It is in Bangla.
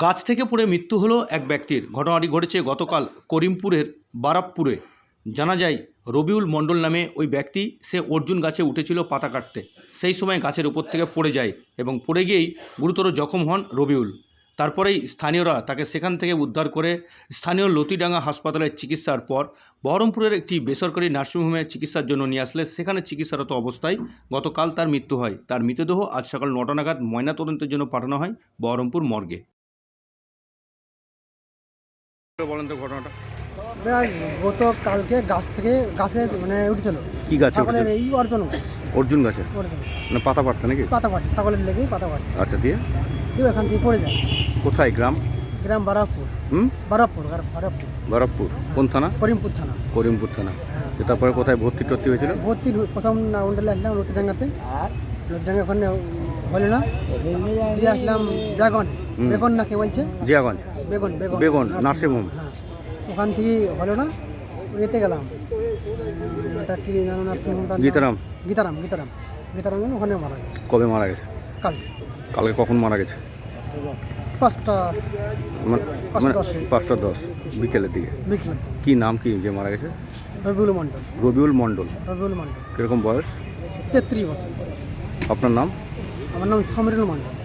গাছ থেকে পড়ে মৃত্যু হলো এক ব্যক্তির। ঘটনাটি ঘটেছে গতকাল করিমপুরের বারাকপুরে। জানা যায়, রবিউল মণ্ডল নামে ওই ব্যক্তি, সে অর্জুন গাছে উঠেছিল পাতা কাটতে। সেই সময় গাছের উপর থেকে পড়ে যায় এবং পড়ে গিয়েই গুরুতর জখম হন রবিউল। তারপরেই স্থানীয়রা তাকে সেখান থেকে উদ্ধার করে স্থানীয় লতিডাঙ্গা হাসপাতালে চিকিৎসার পর বহরমপুরের একটি বেসরকারি নার্সিংহোমে চিকিৎসার জন্য নিয়ে আসলে। সেখানে চিকিৎসারত অবস্থায় গতকাল তার মৃত্যু হয়। তার মৃতদেহ আজ সকাল নটা নাগাদ ময়নাতদন্তের জন্য পাঠানো হয় বহরমপুর মর্গে। বলেন তো ঘটনাটা। গত কালকে গাছ থেকে গাছে মানে উঠেছিল। কি গাছে ছাগলের এই অর্জন গাছ। অর্জুন গাছে? অর্জন। মানে পাতা পাড়তে নাকি? পাতা পাটি ছাগলের লেগেই পাতা পাটি আচ্ছা দিয়ে? কেউ এখান থেকে পড়ে যায়। কোথায় গ্রাম? গ্রাম বারাকপুর। হুম? বারাকপুর গ্রাম বারাকপুর। বরফপুর কোন থানা? করিমপুর থানা। করিমপুর থানা। হ্যাঁ। তারপরে কোথায় ভর্তি টর্তি হয়েছিল? ভর্তি প্রথম রাউন্ডে আসলাম রতিডাঙ্গাতে রতিডাঙ্গা ওখানে হলো না। দিয়ে আসলাম হুম। বেগন না কে বলছে? জিয়াগঞ্জ। বেগন বেগন। বেগন, নার্সিংহোম। হ্যাঁ। ওখান থেকে হলো না? এতে গেলাম। এটা কি জানো নার্সিংহোমটা? গীতারাম। গীতারাম গীতারাম। গীতারাম ওখানে মারা গেছে। কবে মারা গেছে? কাল। কালকে কখন মারা গেছে? পাঁচটা মানে- পাঁচটা মানে দশ। বিকেলের দিকে। কি নাম কি যে মারা গেছে? রবিউল মণ্ডল। রবিউল মণ্ডল। রবিউল মণ্ডল। কীরকম বয়স? তেত্রিশ বছর। আপনার নাম? আমার নাম সমীরুল মণ্ডল।